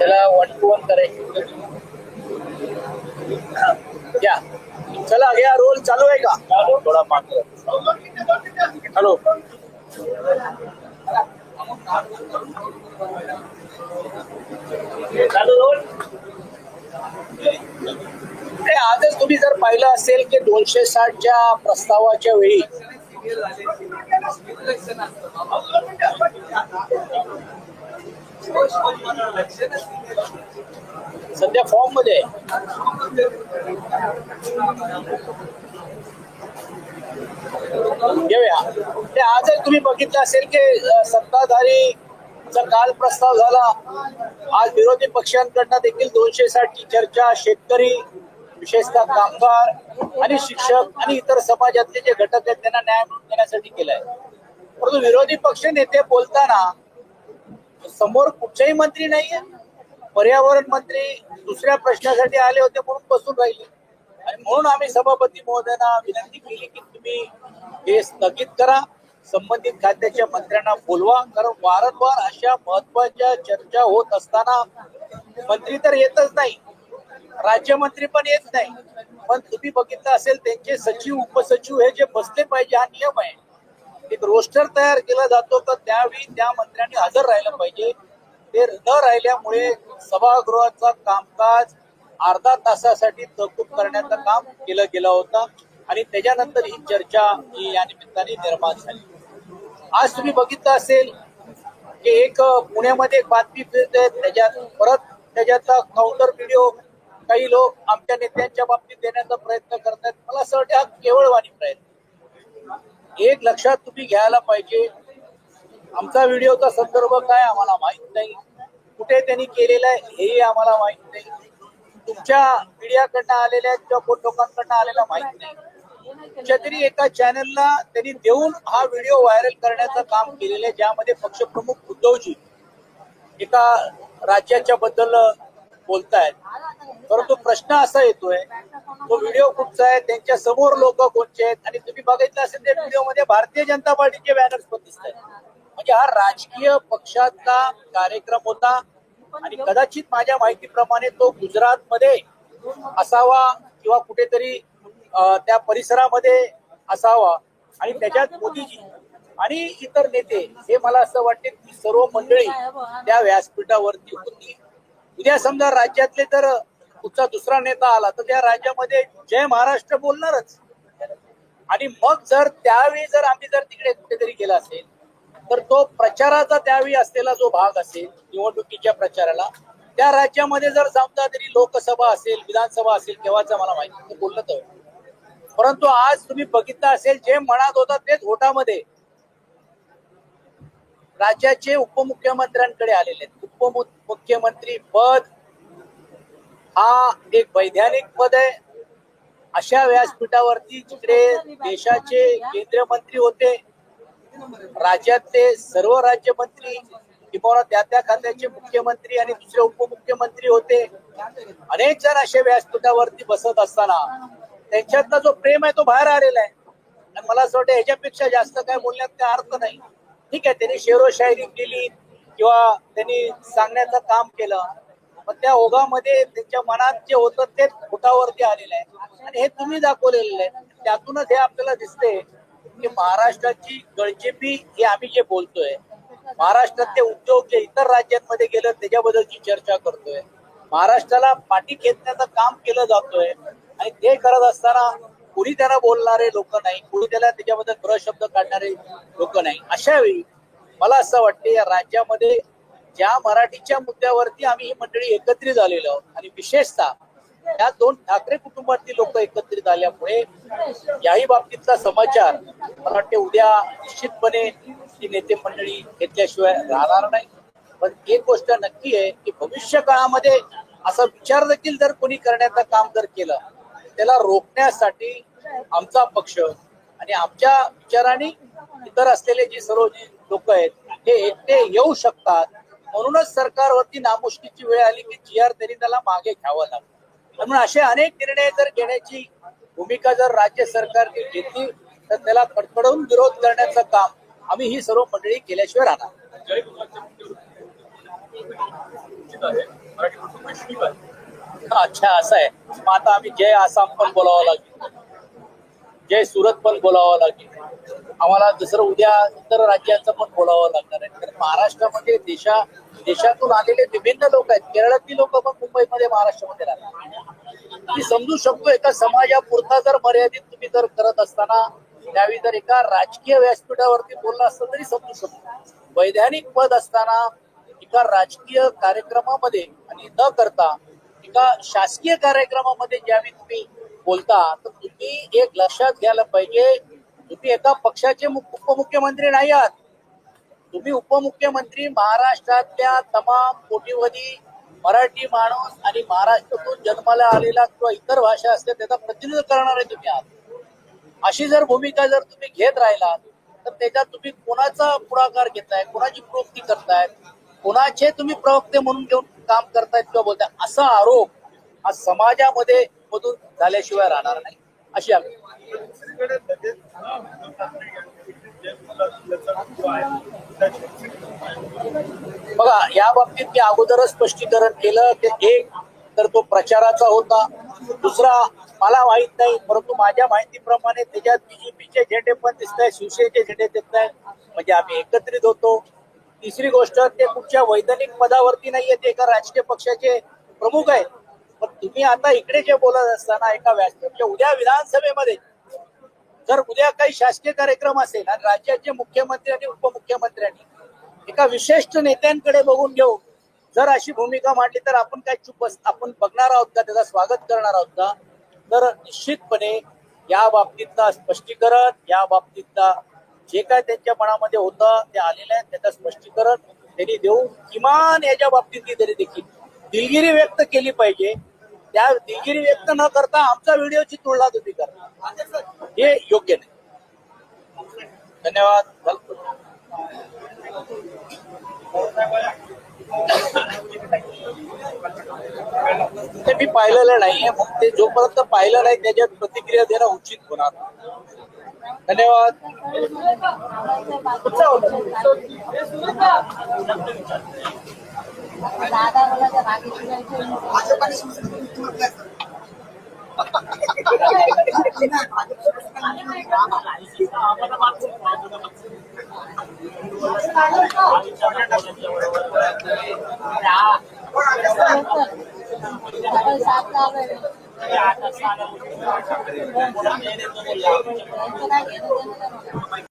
त्याला one two one करायची. या. चला घ्या रोल चालू आहे का? थोडा पाठ हॅलो चालू रोल आजच तुम्ही जर पाहिलं असेल की दोनशे साठच्या प्रस्तावाच्या वेळी सध्या फॉर्ममध्ये घेऊया. ते आजच तुम्ही बघितलं असेल की सत्ताधारी चा काल प्रस्ताव झाला आज विरोधी पक्षांकडनं देखील दोनशे साठची चर्चा शेतकरी विशेषतः कामगार आणि शिक्षक आणि इतर समाजातले जे घटक आहेत त्यांना न्याय मिळवून देण्यासाठी केलाय. परंतु विरोधी पक्ष नेते बोलताना समोर कुठचेही मंत्री नाहीये. पर्यावरण मंत्री दुसऱ्या प्रश्नासाठी आले होते म्हणून बसून राहिले. आणि म्हणून आम्ही सभापती महोदयांना विनंती केली की तुम्ही हे स्थगित करा संबंधित खात्याच्या मंत्र्यांना बोलवा कारण वारंवार अशा महत्त्वाच्या चर्चा होत असताना मंत्री तर येतच नाही. राज्यमंत्री पण येत नाही. पण तुम्ही बघितलं असेल त्यांचे सचिव उपसचिव हे जे बसले पाहिजे हा नियम आहे. एक रोस्टर तयार केला जातो तर त्यावेळी त्या मंत्र्यांनी हजर राहिलं पाहिजे. ते न राहिल्यामुळे सभागृहाचं कामकाज अर्धा तासासाठी तहकूब करण्याचं काम केलं गेलं होतं आणि त्याच्यानंतर ही चर्चा ही या निमित्ताने निर्माण झाली. आज तुम्ही बघितलं असेल की एक पुण्यामध्ये एक बातमी फिरते त्याच्यात परत त्याच्यातला काउंटर व्हिडिओ काही लोक आमच्या नेत्यांच्या बाबतीत देण्याचा प्रयत्न करतात मला असं वाटतं हा केवळवाणी प्रयत्न. एक लक्षात तुम्ही घ्यायला पाहिजे. आमचा व्हिडिओचा संदर्भ काय आम्हाला माहीत नाही. कुठे त्यांनी केलेलं आहे हेही आम्हाला माहीत नाही. तुमच्या मीडियाकडनं आलेल्या किंवा कोण लोकांकडनं आलेला माहीत नाही. कुठच्या तरी एका चॅनलला त्यांनी देऊन हा व्हिडिओ व्हायरल करण्याचं काम केलेलं आहे ज्यामध्ये पक्षप्रमुख उद्धवजी एका राज्याच्या बद्दल बोलतायत. परंतु प्रश्न असा येतोय तो व्हिडिओ कुठचा आहे त्यांच्यासमोर लोक कोणचे आहेत? आणि तुम्ही बघितलं असेल त्या व्हिडिओमध्ये भारतीय जनता पार्टीचे बॅनर्स पण दिसत आहेत. म्हणजे हा राजकीय पक्षाचा कार्यक्रम होता आणि कदाचित माझ्या माहितीप्रमाणे तो गुजरात मध्ये असावा किंवा कुठेतरी अं, त्या परिसरामध्ये असावा. आणि त्याच्यात मोदीजी आणि इतर नेते हे मला असं वाटते की सर्व मंडळी त्या व्यासपीठावरती होती. उद्या समजा राज्यातले जर कुठचा दुसरा नेता आला तर त्या राज्यामध्ये जय महाराष्ट्र बोलणारच. आणि मग जर त्यावेळी जर आम्ही जर तिकडे कुठेतरी गेला असेल तर तो प्रचाराचा त्यावेळी असलेला जो भाग असेल निवडणुकीच्या प्रचाराला त्या राज्यामध्ये जर समजा तरी लोकसभा असेल विधानसभा असेल केव्हाचं मला माहिती ते बोललं तर. परंतु आज तुम्ही बघितलं असेल जे म्हणत होता तेच होटामध्ये राज्याचे उपमुख्यमंत्र्यांकडे आलेले आहेत. उपमुख्यमंत्री पद हा एक वैधानिक पद आहे. अशा व्यासपीठावरती जिकडे देशाचे केंद्रीय मंत्री होते राज्यातले सर्व राज्यमंत्री किंवा त्या त्या खात्याचे मुख्यमंत्री आणि दुसरे उपमुख्यमंत्री होते. अनेक जण अशा व्यासपीठावरती बसत असताना त्यांच्यातला जो प्रेम आहे तो बाहेर आलेला आहे. आणि मला असं वाटतं ह्याच्यापेक्षा जास्त काय बोलण्यात काय अर्थ नाही. ठीक आहे त्यांनी शेरोशायरी केली किंवा त्यांनी सांगण्याचं काम केलं. मग त्या ओघामध्ये त्यांच्या मनात जे होतं ते फुटावरती आलेलं आहे. आणि हे तुम्ही दाखवलेलं आहे. त्यातूनच हे आपल्याला दिसते की महाराष्ट्राची गळचेपी हे आम्ही जे बोलतोय महाराष्ट्रातले उद्योग जे इतर राज्यांमध्ये गेलं त्याच्याबद्दलची चर्चा करतोय. महाराष्ट्राला पाठी खेचण्याचं काम केलं जातोय. आणि ते करत असताना कुणी त्याला बोलणारे लोक नाही कुणी त्याला त्याच्याबद्दल ग्रह शब्द काढणारे लोक नाही. अशा वेळी मला असं वाटते या राज्यामध्ये ज्या मराठीच्या मुद्द्यावरती आम्ही ही मंडळी एकत्रित झालेलो आहोत. आणि विशेषतः या दोन ठाकरे कुटुंबातील लोक एकत्रित आल्यामुळे याही बाबतीतला समाचार मला वाटते उद्या निश्चितपणे ही नेते मंडळी घेतल्याशिवाय राहणार नाही. पण एक गोष्ट नक्की आहे की भविष्य काळामध्ये असा विचार देखील जर कोणी करण्याचं काम जर केलं त्याला रोखण्यासाठी आमचा पक्ष आणि आमच्या विचाराने इतर असलेले जे सर्व जे लोक आहेत हे एकटे येऊ शकतात म्हणूनच सरकारवरती नामुष्कीची वेळ आली की जी आर त्याला मागे घ्यावं लागलं म्हणून असे अनेक निर्णय जर घेण्याची भूमिका जर राज्य सरकारने घेतली तर त्याला कडकडून विरोध करण्याचं काम आम्ही ही सर्व मंडळी केल्याशिवाय राहणार अच्छा असं आहे. मग आता आम्ही जय आसाम पण बोलावं लागेल. जय सुरत पण बोलावं लागेल. आम्हाला दुसरं उद्या इतर राज्यांचं पण बोलावं लागणार आहे. तर महाराष्ट्रामध्ये देशा देशातून आलेले विभिन्न लोक आहेत. केरळातली लोक पण मुंबईमध्ये महाराष्ट्रामध्ये राहतात. मी समजू शकतो एका समाजापुरता जर मर्यादित तुम्ही जर करत असताना त्यावेळी जर एका राजकीय व्यासपीठावरती बोलला असतं तरी समजू शकतो. वैधानिक पद असताना एका राजकीय कार्यक्रमामध्ये आणि न करता एका शासकीय कार्यक्रमामध्ये ज्यावेळी तुम्ही बोलता तर तुम्ही एक लक्षात घ्यायला पाहिजे तुम्ही एका पक्षाचे उपमुख्यमंत्री नाही आहात तुम्ही उपमुख्यमंत्री महाराष्ट्रातल्या तमाम कोटीवधी मराठी माणूस आणि महाराष्ट्रातून जन्माला आलेला किंवा इतर भाषा असते त्याचा प्रतिनिधित्व करणारे तुम्ही आहात. अशी जर भूमिका जर तुम्ही घेत राहिलात तर त्याच्यात तुम्ही कोणाचा पुढाकार घेताय कोणाची प्रवृत्ती करतायत कोणाचे तुम्ही प्रवक्ते म्हणून घेऊन काम करतायत किंवा बोलताय असा आरोप हा समाजामध्ये मधून झाल्याशिवाय राहणार नाही. अशी आहे बघा या बाबतीत मी अगोदरच स्पष्टीकरण केलं की एक तर तो प्रचाराचा होता. दुसरा मला माहीत नाही परंतु माझ्या माहितीप्रमाणे त्याच्यात बीजेपीचे झेंडे पण दिसत आहेत शिवसेनेचे झेंडे दिसत आहेत म्हणजे आम्ही एकत्रित होतो. तिसरी गोष्ट ते कुठच्या वैधानिक पदावरती नाहीये ते एका राजकीय पक्षाचे प्रमुख आहेत. पण तुम्ही आता इकडे जे बोलत असताना एका व्यासपीठ म्हणजे उद्या विधानसभेमध्ये जर उद्या काही शासकीय कार्यक्रम असेल आणि राज्याचे मुख्यमंत्री आणि उपमुख्यमंत्र्यांनी एका विशिष्ट नेत्यांकडे बघून घेऊ जर अशी भूमिका मांडली तर आपण काय चुप आपण बघणार आहोत का? त्याचं स्वागत करणार आहोत का? तर निश्चितपणे या बाबतीतला स्पष्टीकरण या बाबतीतला जे काय त्यांच्या मनामध्ये होतं ते आलेलं आहे त्याचं स्पष्टीकरण त्यांनी देऊ किमान याच्या बाबतीत तरी देखील दिलगिरी व्यक्त केली पाहिजे. त्या दिलगिरी व्यक्त न करता आमचा व्हिडिओची तुलना तुम्ही करा हे योग्य नाही. धन्यवाद. ते मी पाहिलेलं नाहीये. मग ते जोपर्यंत पाहिलं नाही त्याच्यात प्रतिक्रिया देणं उचित होणार धन्यवाद. 拉倒，我那个拿给那个做。哈哈哈！哈哈哈哈哈！哈哈。啊，我他妈中国，我他妈。啥都造。啊，啥都造。